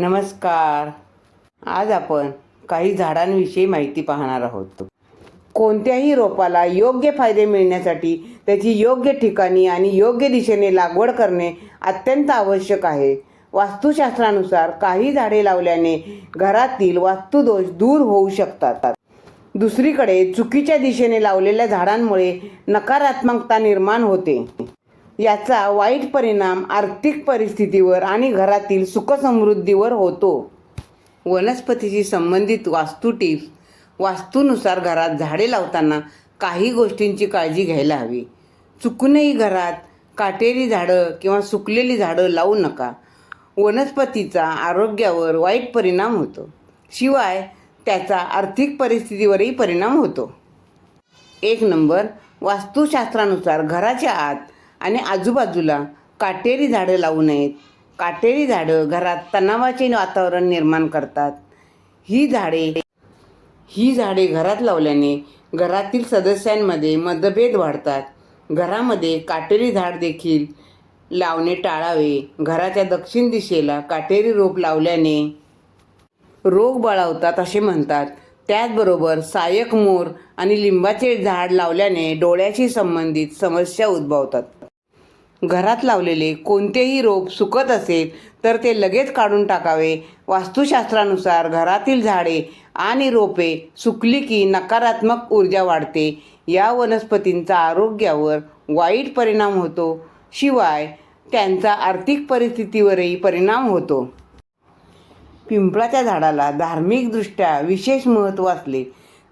नमस्कार. आज आपण काही झाडांविषयी माहिती पाहणार आहोत. कोणत्याही रोपाला योग्य फायदे मिळण्यासाठी त्याची योग्य ठिकाणी आणि योग्य दिशेने लागवड करणे अत्यंत आवश्यक आहे. वास्तुशास्त्रानुसार काही झाडे लावल्याने घरातील वास्तुदोष दूर होऊ शकतात. दुसरीकडे चुकीच्या दिशेने लावलेल्या झाडांमुळे नकारात्मकता निर्माण होते. याचा वाईट परिणाम आर्थिक परिस्थितीवर आणि घरातील सुखसमृद्धीवर होतो. वनस्पतीशी संबंधित वास्तू टिप्स. वास्तूनुसार घरात झाडे लावताना काही गोष्टींची काळजी घ्यायला हवी. चुकूनही घरात काटेरी झाडं किंवा सुकलेली झाडं लावू नका. वनस्पतीचा आरोग्यावर वाईट परिणाम होतो. शिवाय त्याचा आर्थिक परिस्थितीवरही परिणाम होतो. एक नंबर. वास्तुशास्त्रानुसार घराच्या आत आणि आजूबाजूला काटेरी झाडं लावू नयेत. काटेरी झाडं घरात तणावाचे वातावरण निर्माण करतात. ही झाडे ही झाडे घरात लावल्याने घरातील सदस्यांमध्ये मतभेद वाढतात. घरामध्ये काटेरी झाड देखील लावणे टाळावे. घराच्या दक्षिण दिशेला काटेरी रोप लावल्याने रोग बळावतात असे म्हणतात. त्याचबरोबर सायक मोर आणि लिंबाचे झाड लावल्याने डोळ्याशी संबंधित समस्या उद्भवतात. घरात लावलेले कोणतेही रोप सुकत असेल तर ते लगेच काढून टाकावे. वास्तुशास्त्रानुसार घरातील झाडे आणि रोपे सुकली की नकारात्मक ऊर्जा वाढते. या वनस्पतींचा आरोग्यावर वाईट परिणाम होतो. शिवाय त्यांचा आर्थिक परिस्थितीवरही परिणाम होतो. पिंपळाच्या झाडाला धार्मिकदृष्ट्या विशेष महत्त्व असले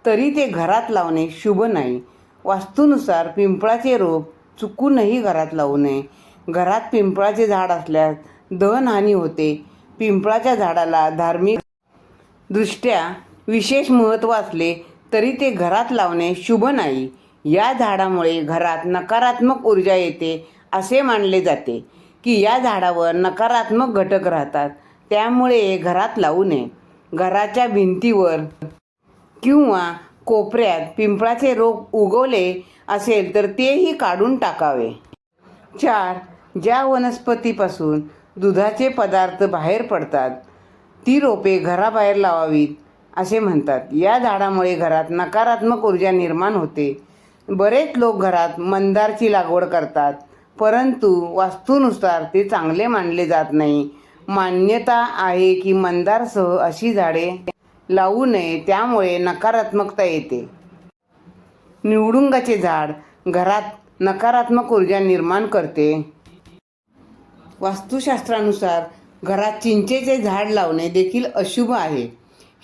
तरी ते घरात लावणे शुभ नाही. वास्तूनुसार पिंपळाचे रोप चुकूनही घरात लावू नये. घरात पिंपळाचे झाड असल्यास दहनहानी होते. पिंपळाच्या झाडाला धार्मिक दृष्ट्या विशेष महत्त्व असले तरी ते घरात लावणे शुभ नाही. या झाडामुळे घरात नकारात्मक ऊर्जा येते असे मानले जाते की या झाडावर नकारात्मक घटक राहतात. त्यामुळे घरात लावू नये. घराच्या भिंतीवर किंवा कोपऱ्यात पिंपळाचे रोप उगवले असेल तर तेही काढून टाकावे. चार ज्या वनस्पतीपासून दुधाचे पदार्थ बाहेर पडतात ती रोपे घराबाहेर लावावीत असे म्हणतात. या झाडामुळे घरात नकारात्मक ऊर्जा निर्माण होते. बरेच लोक घरात मंदारची लागवड करतात परंतु वास्तूनुसार ते चांगले मानले जात नाही. मान्यता आहे की मंदारसह अशी झाडे लावू नये त्यामुळे नकारात्मकता येते. निवडुंगाचे झाड घरात नकारात्मक ऊर्जा निर्माण करते. वास्तुशास्त्रानुसार घरात चिंचेचे झाड लावणे देखील अशुभ आहे.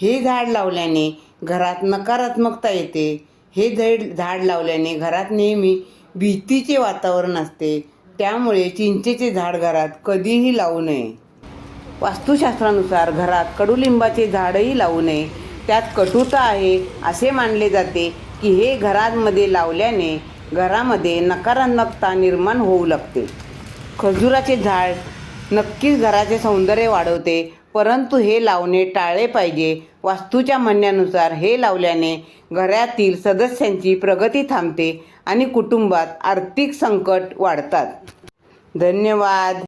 हे झाड लावल्याने घरात नकारात्मकता येते. हे झाड झाड लावल्याने घरात नेहमी भीतीचे वातावरण असते. त्यामुळे चिंचेचे झाड घरात कधीही लावू नये. वास्तुशास्त्रानुसार घरात कडुलिंबाचे झाडही लावू नये. त्यात कटुता आहे असे मानले जाते. की हे घरांमध्ये लावल्याने घरामध्ये नकारात्मकता निर्माण होऊ लागते. खजुराचे झाड नक्कीच घराचे सौंदर्य वाढवते परंतु हे लावणे टाळले पाहिजे. वास्तूच्या म्हणण्यानुसार हे लावल्याने घरातील सदस्यांची प्रगती थांबते आणि कुटुंबात आर्थिक संकट वाढतात. धन्यवाद.